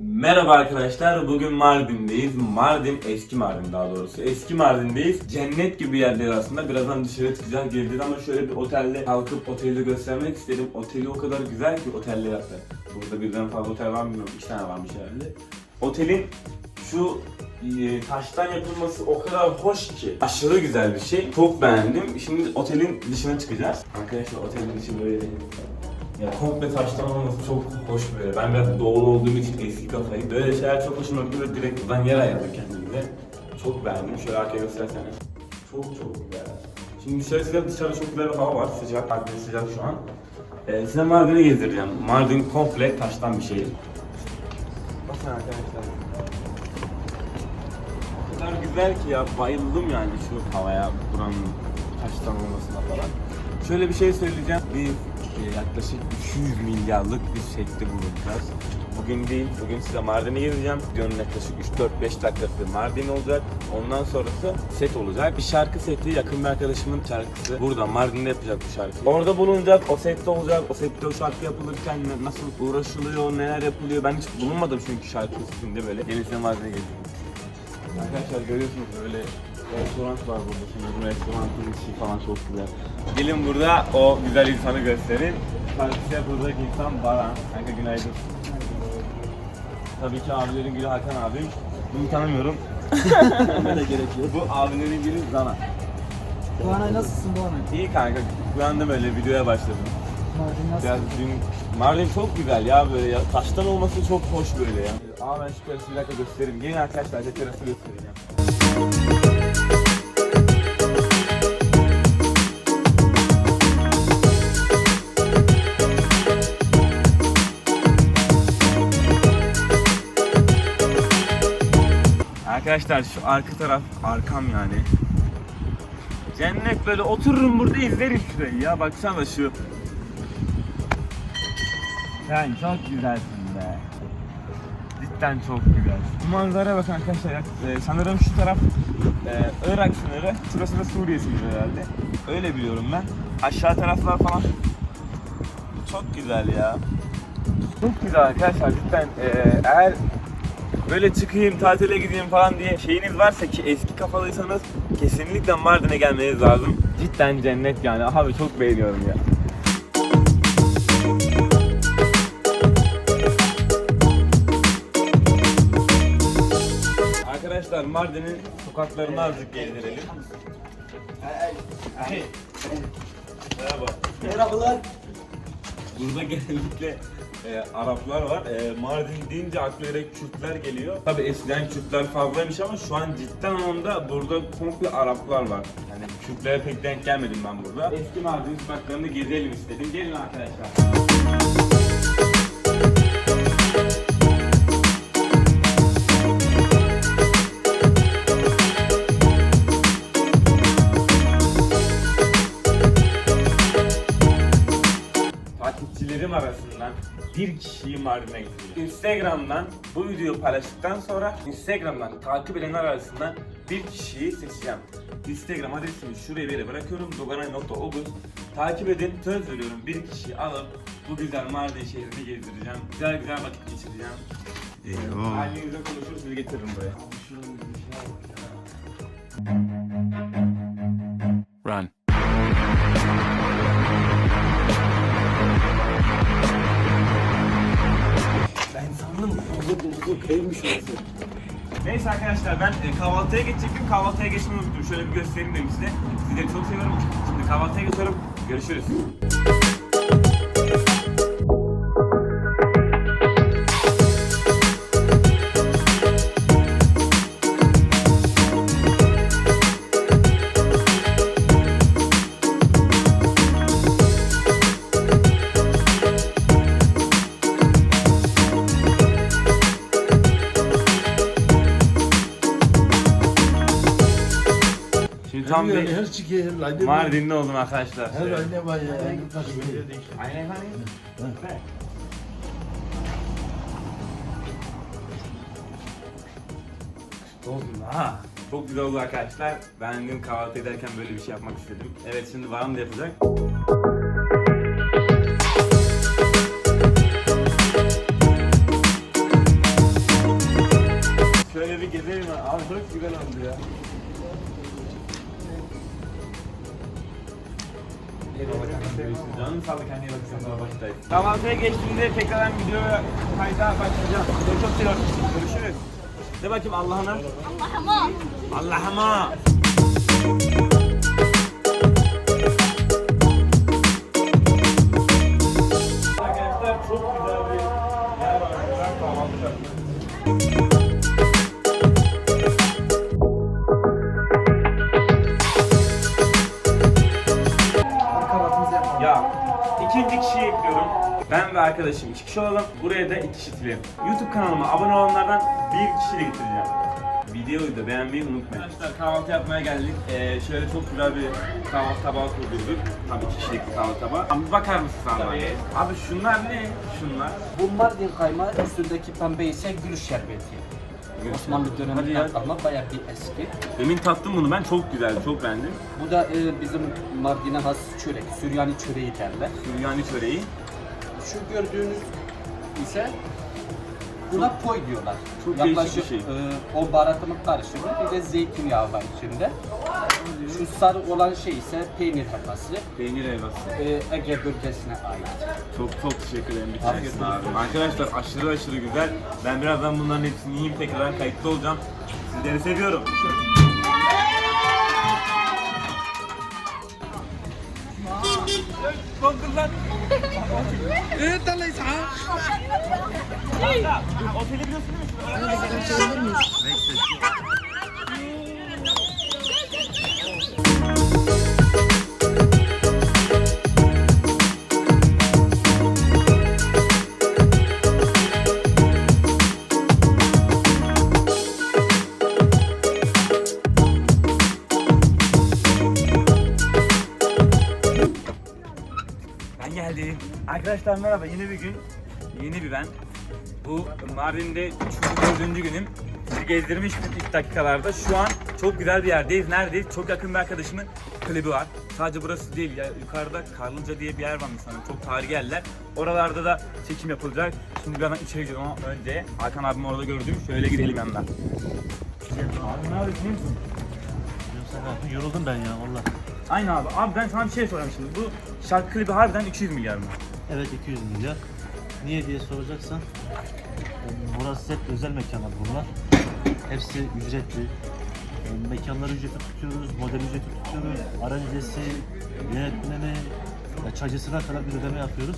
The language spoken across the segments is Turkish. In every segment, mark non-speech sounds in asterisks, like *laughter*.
Merhaba arkadaşlar, bugün Mardin'deyiz. Mardin, eski Mardin daha doğrusu. Eski Mardin'deyiz. Cennet gibi yerler aslında. Birazdan dışarı çıkacağız, geleceğiz ama şöyle bir otelde kalkıp oteli göstermek istedim. Oteli o kadar güzel ki oteller hatta. Burada birden fazla otel var mı bilmiyorum, iki tane varmış herhalde. Otelin şu e, taştan yapılması o kadar hoş ki. Aşırı güzel bir şey. Çok beğendim. Şimdi otelin dışına çıkacağız. Arkadaşlar otelin dışı böyle ya komple taştan olması çok hoş böyle. Ben biraz doğulu olduğum için eski kafayı. Böyle şeyler çok hoşuma gidiyor ve direkt buradan yer ayırdım kendimize. Çok beğendim. Şöyle arkaya gösterseniz. Çok çok güzel. Şimdi dışarı size dışarı çok güzel bir hava var. Sıcak, Mardin sıcak şu an. Ee, size Mardin'i gezdireceğim. Mardin komple taştan bir şehir. Bakın arkadaşlar. O kadar güzel ki ya bayıldım yani şu havaya buranın taştan olmasına falan. Şöyle bir şey söyleyeceğim. Bir yaklaşık 200 milyarlık bir sette bulunacağız. Bugün değil, bugün size Mardin'i gezeceğim. Videonun yaklaşık 3-4-5 dakikası Mardin olacak. Ondan sonrası set olacak. Bir şarkı seti, yakın bir arkadaşımın şarkısı. Burada Mardin'de yapacak bu şarkı. Orada bulunacak, o sette olacak. O sette o şarkı yapılırken nasıl uğraşılıyor, neler yapılıyor. Ben hiç bulunmadım çünkü şarkı setinde böyle. Gelin size Mardin'e gezeceğim. Arkadaşlar görüyorsunuz böyle restoran var burada. Şimdi restoranın içi falan çok güzel. Gelin burada o güzel insanı gösterin. Şarkısı yapılacak insan Baran. Kanka günaydın. Tabii ki abilerin gülü Hakan abim. Bunu tanımıyorum. *laughs* Ne gerek yok. Bu abilerin gülü Zana. Doğanay nasılsın Doğanay? İyi kanka. Uyandım öyle videoya başladım. Mardin nasıl? Biraz dün Mardin çok güzel ya böyle ya. Taştan olması çok hoş böyle ya. Aa ben şu terası bir dakika göstereyim. Gelin arkadaşlar size terası göstereceğim. Arkadaşlar şu arka taraf arkam yani. Cennet böyle otururum burada izlerim şurayı ya. Baksana şu. Sen çok güzelsin be. Cidden çok güzel. Bu manzaraya bak arkadaşlar. Ee, sanırım şu taraf e, Irak sınırı. Şurası da Suriye sınırı herhalde. Öyle biliyorum ben. Aşağı taraflar falan. Çok güzel ya. Çok güzel arkadaşlar cidden. Ee, eğer böyle çıkayım tatile gideyim falan diye şeyiniz varsa ki eski kafalıysanız kesinlikle Mardin'e gelmeniz lazım. Cidden cennet yani. Abi çok beğeniyorum ya. Arkadaşlar Mardin'in sokaklarını azıcık gezdirelim. Merhaba. Merhabalar. Burada genellikle e, Araplar var. E, Mardin deyince akla direkt Kürtler geliyor. Tabi eskiden Kürtler fazlaymış ama şu an cidden anlamda burada komple Araplar var. Yani Kürtlere pek denk gelmedim ben burada. Eski Mardin sokaklarını gezelim istedim. Gelin arkadaşlar. Bir kişiyi Mardin'e getireceğim. Instagram'dan bu videoyu paylaştıktan sonra Instagram'dan takip edenler arasından bir kişiyi seçeceğim. Instagram adresimi şuraya bir yere bırakıyorum. doganay.obuz Takip edin. Söz veriyorum bir kişiyi alıp bu güzel Mardin şehrini gezdireceğim. Güzel güzel vakit geçireceğim. Eyvah. Ailenizle konuşur sizi getiririm buraya. Neyse arkadaşlar ben e, kahvaltıya geçecektim. Kahvaltıya geçmeyi unuttum. Şöyle bir göstereyim dedim size. Sizleri çok seviyorum. Şimdi kahvaltıya geçiyorum. Görüşürüz. Bir her her ayda Mardinli oldum arkadaşlar. Her ayda var ya. Aynen hani. Oldu ha. Çok güzel oldu arkadaşlar. Ben dün kahvaltı ederken böyle bir şey yapmak istedim. Evet şimdi Baran da yapacak. gezelim abi çok güzel oldu ya. Canım sağlık bakın sana başlayın. Kahvaltıya geçtiğinde tekrardan videoya kayda başlayacağım. Sizi çok seviyorum. Görüşürüz. De bakayım Allah'ına. Allah'ıma. Allah'ıma. Ya ikinci kişiyi ekliyorum. Ben ve arkadaşım iki kişi olalım. Buraya da iki kişi silelim. YouTube kanalıma abone olanlardan bir kişi de getireceğim. Videoyu da beğenmeyi unutmayın. Arkadaşlar kahvaltı yapmaya geldik. Ee, şöyle çok güzel bir kahvaltı tabağı kurdurduk. Tabii iki kişilik bir kahvaltı tabağı. Abi bakar mısın sana? Abi şunlar ne? Şunlar. Bu Mardin kaymağı üstündeki pembe ise gül şerbeti. Osmanlı Hadi döneminden ya. kalma bayağı bir eski. Demin tattım bunu ben çok güzel, çok beğendim. Bu da e, bizim Mardin'e has çörek, Süryani çöreği derler. Süryani çöreği. Şu gördüğünüz ise buna poy diyorlar. Çok değişik bir şey. e, o baharatının karışımı bir de zeytinyağı var içinde. Şu sarı olan şey ise peynir helvası. Peynir helvası. E, Ege bölgesine ait. Çok çok teşekkür ederim. Bir abi. Arkadaşlar aşırı aşırı güzel. Ben birazdan bunların hepsini yiyeyim tekrardan kayıtlı olacağım. Sizleri seviyorum. Google'dan. Oteli biliyorsun değil mi? Ben geldim. Arkadaşlar merhaba. Yeni bir gün. Yeni bir ben. Bu Mardin'de 3. 4. günüm. Sizi gezdirmiştim ilk dakikalarda. Şu an çok güzel bir yerdeyiz. Neredeyiz? Çok yakın bir arkadaşımın klibi var. Sadece burası değil ya. Yukarıda Karlıca diye bir yer varmış sanırım. Çok tarihi yerler. Oralarda da çekim yapılacak. Şimdi birazdan içeri gidiyorum ama önce Hakan abim orada gördüm. Şöyle gidelim yandan. Abi ne yapıyorsun? Yoruldum ben ya valla. Aynı abi. Abi ben sana bir şey sorayım şimdi. Bu şarkı klibi harbiden 200 milyar mı? Evet 200 milyar. Niye diye soracaksan e, burası hep özel mekanlar bunlar. Hepsi ücretli. E, Mekanları ücretli tutuyoruz, model ücreti tutuyoruz. Aranjesi, yönetmeni, e, çaycısına kadar bir ödeme yapıyoruz.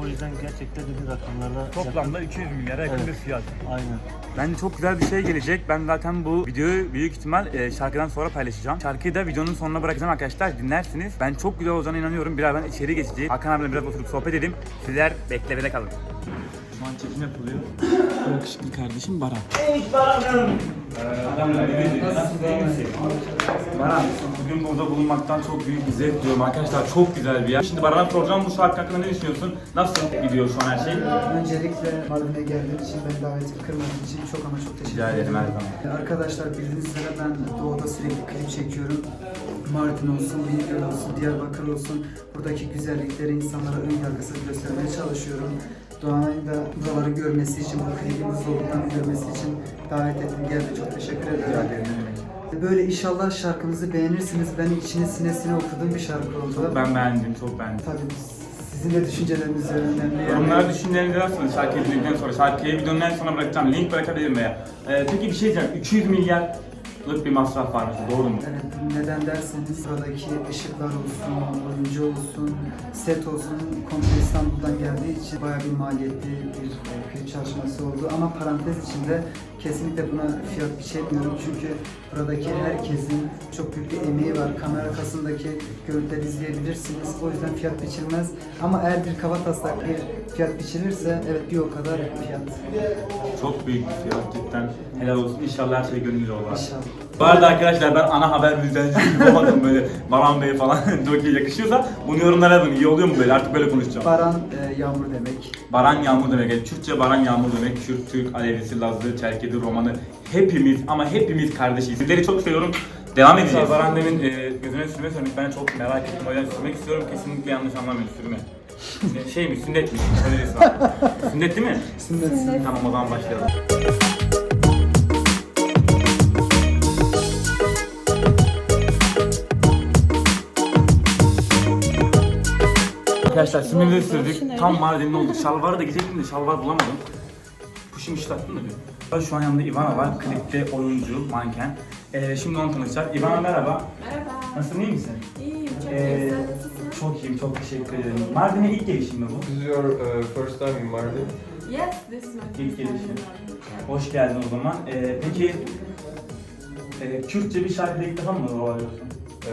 O yüzden gerçekten dediğin rakamlarla Toplamda 200 milyara yakın Evet. bir fiyat. Aynen. Bence çok güzel bir şey gelecek. Ben zaten bu videoyu büyük ihtimal e, şarkıdan sonra paylaşacağım. Şarkıyı da videonun sonuna bırakacağım arkadaşlar. Dinlersiniz. Ben çok güzel olacağına inanıyorum. Birazdan içeri geçeceğiz. Hakan abiyle biraz oturup sohbet edeyim. Sizler beklemede kalın. Şu an çekim yapılıyor. Yakışıklı kardeşim Baran. Hey Baran'ım. Adamla Baran, bugün burada bulunmaktan çok büyük bir zevk duyuyorum arkadaşlar. Çok güzel bir yer. Şimdi Baran'a soracağım bu şarkı hakkında ne düşünüyorsun? Nasıl gidiyor şu an her şey? Öncelikle Mardin'e geldiğin için, ben davetimi kırmadığın için çok ama çok teşekkür Rica ederim her zaman. Arkadaşlar bildiğiniz üzere ben doğuda sürekli klip çekiyorum. Mardin olsun, Bingöl olsun, Diyarbakır olsun. Buradaki güzellikleri insanlara ön yargısız göstermeye çalışıyorum. Doğan'ın da buraları görmesi için, bu klibin zorluklarını görmesi için davet ettim. Geldi. Çok teşekkür ederim. Böyle inşallah şarkımızı beğenirsiniz. Benim içine sinesine okuduğum bir şarkı oldu. Ben beğendim, çok beğendim. Tabii sizin de düşünceleriniz önemli. Yorumlara düşüncelerinizi yazsınız şarkıyı dinledikten sonra. Şarkıyı videonun en sonuna bırakacağım. Link bırakabilirim veya. Ee, peki bir şey diyeceğim. 200 milyarlık bir masraf var mesela, doğru mu? Evet, neden derseniz buradaki ışıklar olsun, oyuncu olsun, set olsun komple İstanbul'dan geldiği için bayağı bir maliyetli bir e, klip çalışması oldu. Ama parantez içinde kesinlikle buna fiyat biçemiyorum çünkü buradaki herkesin çok büyük bir emeği var. Kamera arkasındaki görüntüleri izleyebilirsiniz. O yüzden fiyat biçilmez. Ama eğer bir kaba taslak bir fiyat biçilirse evet bir o kadar fiyat. Çok büyük bir fiyat cidden. Helal olsun. İnşallah her şey gönüllü olur. İnşallah. Bu arada arkadaşlar ben ana haber bültencisi gibi *laughs* olmadım böyle Baran Bey falan *laughs* çok iyi yakışıyorsa bunu yorumlara yazın. İyi oluyor mu böyle? Artık böyle konuşacağım. Baran e, yağmur demek. Baran Yağmur demek. Yani Türkçe Baran Yağmur demek. Kürt, Türk, Alevisi, Lazlı, Çerkezi, Romanı. Hepimiz ama hepimiz kardeşiz. Sizleri çok seviyorum. Devam edeceğiz. Baran demin e, gözüne sürme söyledik. Ben çok merak ettim. O yüzden sürmek istiyorum. Kesinlikle yanlış anlamayın sürme. Ne- şey mi? Sünnet mi? Söyleriz bana. *laughs* Sünnet değil mi? Sünnet. Tamam o zaman başlayalım. Arkadaşlar sınırlı sürdük. Tam Mardin'de olduk. Şalvarı da giyecektim de şalvar bulamadım. Puşum işlattın mı diyor. Şu an yanımda Ivana var. Klipte oyuncu, manken. Ee, şimdi onu tanışacağız. Ivana merhaba. Merhaba. Nasılsın, iyi misin? İyiyim, çok Ee, iyi. Çok iyiyim, çok teşekkür ederim. Mardin'e ilk gelişim mi bu? This is your uh, first time in Mardin? Yes, this is my İlk first time gelişim. in Mardin. Hoş geldin o zaman. Ee, peki, e, Kürtçe bir şarkıda ilk defa mı alıyorsun? Uh,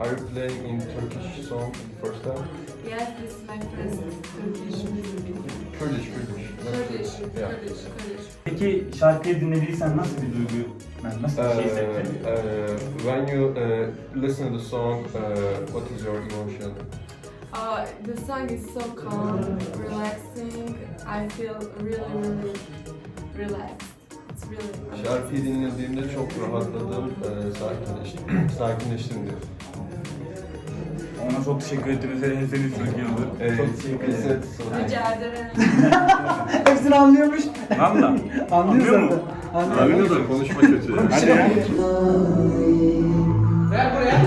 are you playing in Turkish song first time? Yes, first Turkish music. Kurdish, Kurdish. not Kurdish, Turkish. Yeah. Kurdish, Kurdish. Peki şarkıyı dinlediysen nasıl bir duygu, yani nasıl bir şey Uh, hissettin? uh, when you uh, listen to the song, uh, what is your emotion? Uh, the song is so calm, relaxing. I feel really, really relaxed. It's really. Şarkıyı dinlediğimde çok rahatladım, uh, sakinleştim, *clears throat* sakinleştim diyor. Ona çok teşekkür ettiğimiz her hepiniz çok iyi. Çok teşekkür ederim. Rica ederim. *laughs* Hepsini anlıyormuş. Valla. Anlıyor mu? Anlıyor mu? Konuşma kötü. Hadi. Ver buraya.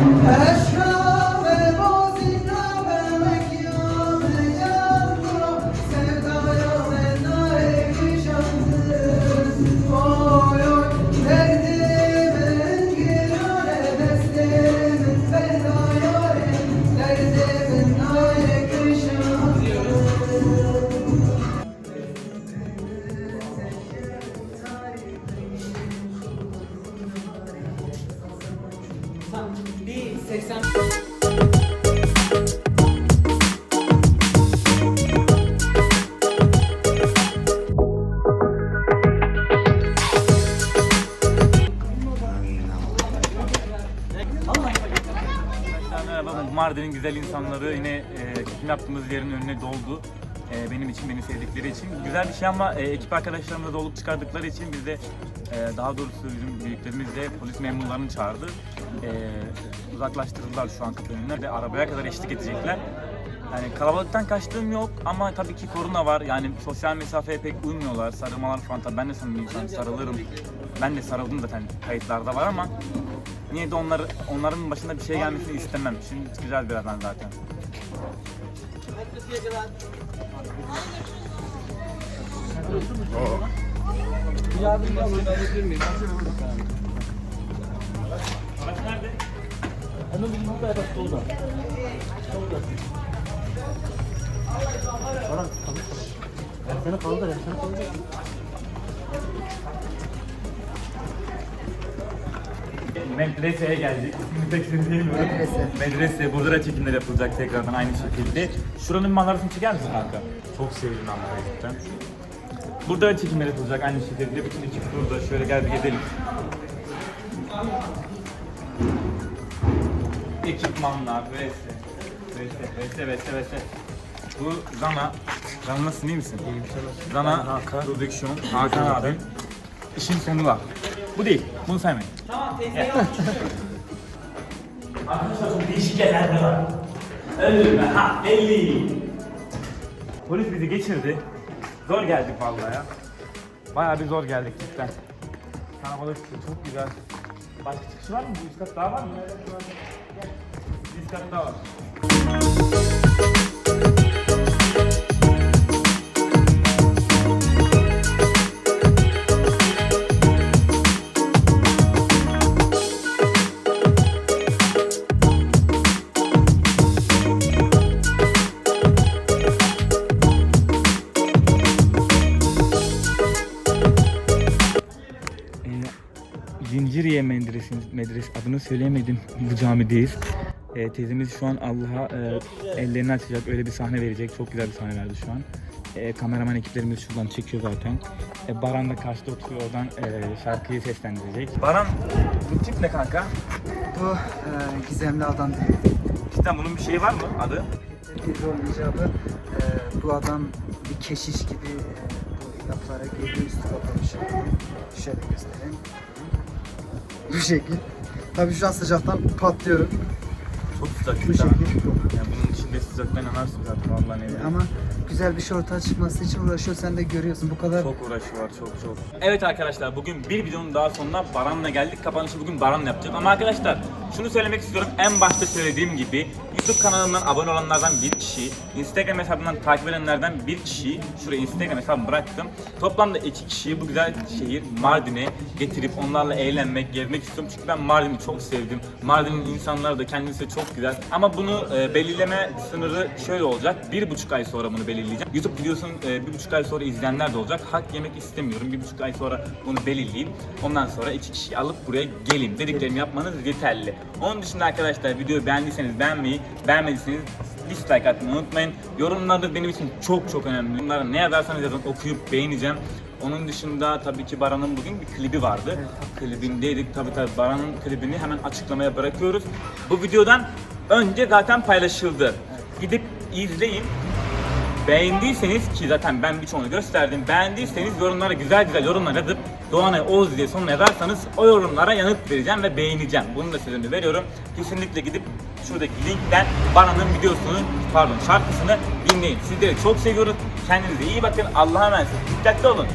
80 Mardin'in güzel insanları yine e, çekim yaptığımız yerin önüne doldu. E, benim için, beni sevdikleri için. Güzel bir şey ama e, ekip arkadaşlarımız da olup çıkardıkları için biz de e, daha doğrusu bizim büyüklerimiz de polis memurlarını çağırdı. E, uzaklaştırdılar şu an kapı önünden ve arabaya kadar eşlik edecekler. Yani kalabalıktan kaçtığım yok ama tabii ki korona var. Yani sosyal mesafeye pek uymuyorlar. Sarılmalar falan tabii ben de samimi insan sarılırım. Ben de sarıldım zaten kayıtlarda var ama Niye de onlar, onların başına bir şey gelmesini istemem. Şimdi çıkacağız birazdan zaten. Araç nerede? Hemen bizim burada evet solda. Solda. Baran kaldır. Ben seni kaldır, ben seni kaldır. Medreseye geldik. İsmini? Medrese. Medrese. Burada da çekimler yapılacak tekrardan aynı şekilde. Şuranın manzarasını çeker misin kanka? Çok sevdim manzarayı cidden. Burada da çekimler yapılacak aynı şekilde. Bütün ekip burada. Şöyle gel bir gezelim. Ekipmanlar, vs. Vs, vs, vs, vs. Bu Zana. Zana nasılsın iyi misin? İyiyim Zana, Hakan. Prodüksiyon, Hakan abi. İşin sonu var. Bu değil, bunu saymayın. Tamam teyze Arkadaşlar çok değişik yerler var. Ölme ha 50. Polis bizi geçirdi. Zor geldik vallahi ya. Bayağı bir zor geldik cidden. Kalabalık çok güzel. Başka çıkış var mı? Bu üst kat daha var mı? Bir üst kat daha var. Medresi, medresi adını söyleyemedim bu camideyiz. Ee, teyzemiz şu an Allah'a e, ellerini açacak öyle bir sahne verecek. Çok güzel bir sahne verdi şu an. Ee, kameraman ekiplerimiz şuradan çekiyor zaten. Ee, Baran da karşıda oturuyor oradan e, şarkıyı seslendirecek. Baran bu tip ne kanka? Bu e, gizemli adam diye Cidden bunun bir şeyi var mı adı? bir rol icabı. E, bu adam bir keşiş gibi e, bu yapılara geliyor üstü şekilde. Şöyle göstereyim. *laughs* Bu şekil. Tabii şu an sıcaktan patlıyorum. Çok sıcak Bu şekil. Yani bunun içinde sıcaktan yanarsın zaten vallahi ne. Ama güzel bir şey ortaya çıkması için uğraşıyor. Sen de görüyorsun bu kadar Çok uğraşı var çok çok. Evet arkadaşlar bugün bir videonun daha sonuna Baran'la geldik. Kapanışı bugün Baran'la yapacağım. Ama arkadaşlar şunu söylemek istiyorum. En başta söylediğim gibi YouTube kanalımdan abone olanlardan bir kişi, Instagram hesabından takip edenlerden bir kişi, şuraya Instagram hesabımı bıraktım. Toplamda iki kişiyi bu güzel şehir Mardin'e getirip onlarla eğlenmek, gezmek istiyorum. Çünkü ben Mardin'i çok sevdim. Mardin'in insanları da kendisi çok güzel. Ama bunu e, belirleme sınırı şöyle olacak. Bir buçuk ay sonra bunu belirleyeceğim. YouTube videosunu e, bir buçuk ay sonra izleyenler de olacak. Hak yemek istemiyorum. Bir buçuk ay sonra bunu belirleyeyim. Ondan sonra iki kişi alıp buraya gelin. Dediklerimi yapmanız yeterli. Onun dışında arkadaşlar videoyu beğendiyseniz beğenmeyi, beğenmediyseniz dislike atmayı unutmayın. Yorumlarda benim için çok çok önemli. Bunlara ne yazarsanız yazın okuyup beğeneceğim. Onun dışında tabii ki Baran'ın bugün bir klibi vardı. Klibindeydik. Tabii tabii Baran'ın klibini hemen açıklamaya bırakıyoruz. Bu videodan önce zaten paylaşıldı. Gidip izleyin. Beğendiyseniz ki zaten ben birçoğunu gösterdim. Beğendiyseniz yorumlara güzel güzel yorumlar yazıp Doğanay Oğuz diye sonuna yazarsanız o yorumlara yanıt vereceğim ve beğeneceğim. Bunu da sözünü veriyorum. Kesinlikle gidip şuradaki linkten Baran'ın videosunu pardon şarkısını dinleyin. Sizleri çok seviyoruz. Kendinize iyi bakın. Allah'a emanet. Dikkatli olun.